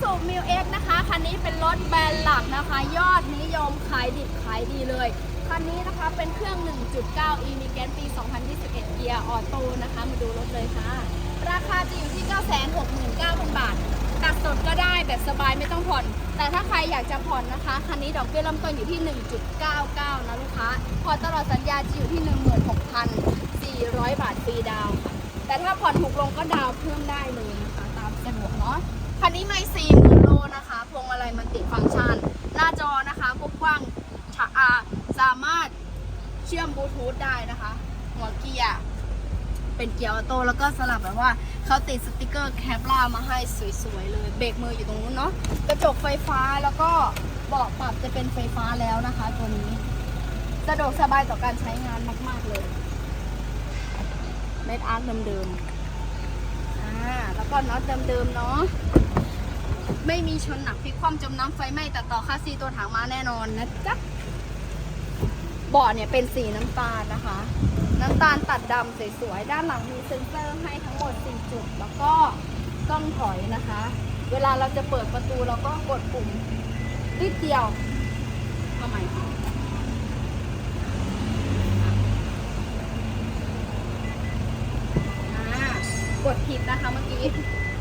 ซูมิวเอ็กนะคะ คันนี้เป็นรถแบรนด์หลักนะคะ ยอดนิยมขายดิบขายดีเลย คันนี้นะคะเป็นเครื่อง 1.9 e มีแกนปี 2021 เกียร์ออโต้นะคะ มาดูรถเลยค่ะ ราคาจะอยู่ที่ 969,000 บาท ตัดสดก็ได้แบบสบายไม่ต้องผ่อน แต่ถ้าใครอยากจะผ่อนนะคะ คันนี้ดอกเบี้ยเริ่มต้นอยู่ที่ 1.99 นะลูกค้า ผ่อนตลอดสัญญาจะอยู่ที่ 16,400 บาทฟรีดาวค่ะ แต่ถ้าผ่อนถูกลงก็ดาวเพิ่มได้เลยนะคะ นนี้ไม่4 0 0 0 0โลนะคะ พวงมาลัยมันติฟังก์ชัน หน้าจอนะคะกว้างๆสามารถเชื่อมบลูทูธได้นะคะ หัวเกียร์เป็นเกียร์ออโต้แล้วก็สลับแบบว่าเขาติดสติกเกอร์แคปล่ามาให้สวยๆเลย เบรกมืออยู่ตรงนู้นเนาะกระจกไฟฟ้าแล้วก็เบาะปรับจะเป็นไฟฟ้าแล้วนะคะ ตัวนี้สะดวกสบายต่อการใช้งานมากๆเลยเม็ดอาร์คเดิมๆอ่าแล้วก็น็อตเดิมๆเนาะ ไม่มีชนหนักพลิกคว่ำจมน้ำไฟไหม้แต่ต่อค่าซีตัวถังมาแน่นอนนะจ๊ะเบาะเนี่ยเป็นสีน้ำตาลนะคะ น้ำตาลตัดดำสวยๆด้านหลังมีเซ็นเซอร์ให้ทั้งหมด 4 จุด แล้วก็กล้องถอยนะคะ เวลาเราจะเปิดประตูเราก็กดปุ่มนิดเดียวทำไมคะอ่ากด ผิดนะคะเมื่อกี้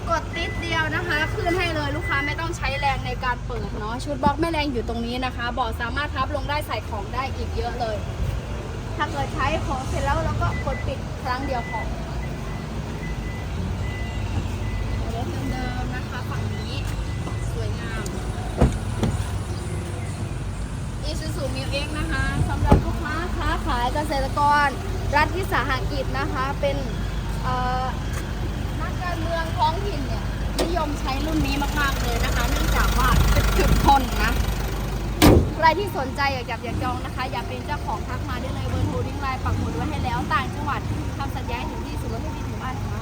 กดติดเดียวนะคะขึ้นให้เลยลูกค้าไม่ต้องใช้แรงในการเปิดเนาะชุดบล็อกแม่แรงอยู่ตรงนี้นะคะเบาะสามารถพับลงได้ใส่ของได้อีกเยอะเลย ถ้าเกิดใช้ของเสร็จแล้วเราก็กดปิดครั้งเดียวพอรถเดิมๆนะคะฝั่งนี้สวยงาม Isuzu m i x นะคะสำหรับลูกค้าค้าขายเกษตรกรรัฐวิสาหกิจนะคะเป็นเอ่อ้องถิ่นเนี่ยนิยมใช้รุ่นนี้มากๆเลยนะคะ เนื่องจากว่าเป็นจุดทนนะใครที่สนใจอยากจับอยากจองนะคะ อยากเป็นเจ้าของทักมาได้เลยเบอร์โทรดิ้งไลน์ปักหมุดไว้ให้แล้วต่างจังหวัดทำสัญญาถึงที่สุดแล้วให้ดีถึงบ้านคะ